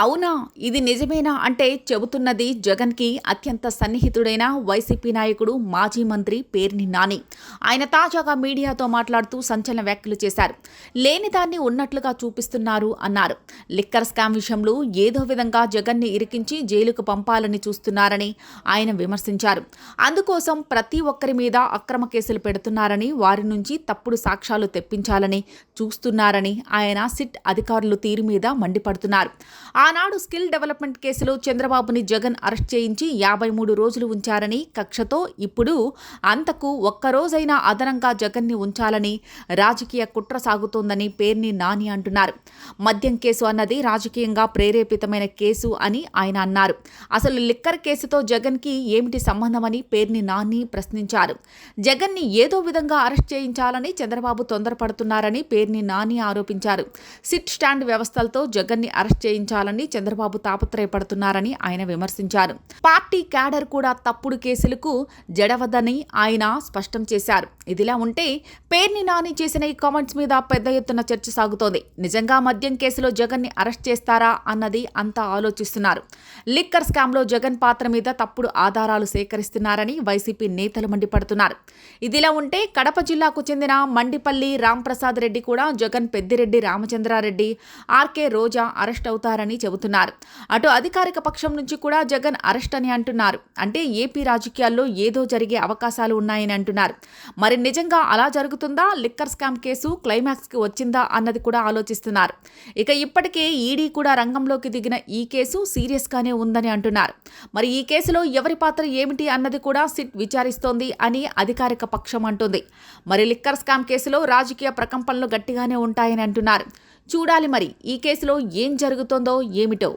అవునా? ఇది నిజమేనా? అంటే చెబుతున్నది జగన్కి అత్యంత సన్నిహితుడైన వైసీపీ నాయకుడు మాజీ మంత్రి పేర్ని నాని. ఆయన తాజాగా మీడియాతో మాట్లాడుతూ సంచలన వ్యాఖ్యలు చేశారు. లేని దాన్ని ఉన్నట్లుగా చూపిస్తున్నారు అన్నారు. లిక్కర్ స్కామ్ విషయంలో ఏదో విధంగా జగన్ని ఇరికించి జైలుకు పంపాలని చూస్తున్నారని ఆయన విమర్శించారు. అందుకోసం ప్రతి ఒక్కరి మీద అక్రమ కేసులు పెడుతున్నారని వారి నుంచి తప్పుడు సాక్ష్యాలు తెప్పించాలని చూస్తున్నారని ఆయన సిట్ అధికారులు తీరు మీద మండిపడుతున్నారు. ఆనాడు స్కిల్ డెవలప్మెంట్ కేసులో చంద్రబాబుని జగన్ అరెస్ట్ చేయించి యాభై మూడు రోజులు ఉంచారని కక్షతో ఇప్పుడు అంతకు ఒక్కరోజైనా అదనంగా జగన్ని ఉంచాలని రాజకీయ కుట్ర సాగుతోందని పేర్ని నాని అంటున్నారు. మద్యం కేసు అన్నది రాజకీయంగా ప్రేరేపితమైన కేసు అని ఆయన అన్నారు. అసలు లిక్కర్ కేసుతో జగన్కి ఏమిటి సంబంధమని పేర్ని నాని ప్రశ్నించారు. జగన్ని ఏదో విధంగా అరెస్ట్ చేయించాలని చంద్రబాబు తొందరపడుతున్నారని పేర్ని నాని ఆరోపించారు. సిట్ స్టాండ్ వ్యవస్థలతో జగన్ని అరెస్ట్ చేయించాలని చంద్రబాబు తాపత్రయపడుతున్నారని ఆయన విమర్శించారు. పార్టీ క్యాడర్ కూడా తప్పుడు కేసులకు జడవదని ఆయన స్పష్టం చేశారు. ఇదిలా ఉంటే పేర్ని నాని చేసిన ఈ కామెంట్స్ మీద పెద్ద ఎత్తున చర్చ సాగుతోంది. నిజంగా మద్యం కేసులో జగన్ని అరెస్ట్ చేస్తారా అన్నది అంతా ఆలోచిస్తున్నారు. లిక్కర్ స్కామ్లో జగన్ పాత్ర మీద తప్పుడు ఆధారాలు సేకరిస్తున్నారని వైసీపీ నేతలు మండిపడుతున్నారు. ఇదిలా ఉంటే కడప జిల్లాకు చెందిన మండిపల్లి రాంప్రసాద్ రెడ్డి కూడా Jagan Peddireddy Ramachandra Reddy R K Roja arrest అవుతారని చెబుతున్నారు. అటు అధికారిక పక్షం నుంచి కూడా జగన్ అరెస్ట్ అని అంటున్నారు. అంటే ఏపీ రాజకీయాల్లో ఏదో జరిగే అవకాశాలు ఉన్నాయని అంటున్నారు. మరి నిజంగా అలా జరుగుతుందా? లిక్కర్ స్కామ్ కేసు క్లైమాక్స్కి వచ్చిందా అన్నది కూడా ఆలోచిస్తున్నారు. ఇక ఇప్పటికే ఈడీ కూడా రంగంలోకి దిగిన ఈ కేసు సీరియస్గానే ఉందని అంటున్నారు. మరి ఈ కేసులో ఎవరి పాత్ర ఏమిటి అన్నది కూడా సిట్ విచారిస్తోంది అని అధికారిక పక్షం అంటుంది. మరి లిక్కర్ స్కామ్ కేసులో రాజకీయ ప్రకంపనలు గట్టిగానే ఉంటాయని అంటున్నారు. చూడాలి మరి ఈ కేసులో ఏం జరుగుతోందో ఏమిటో.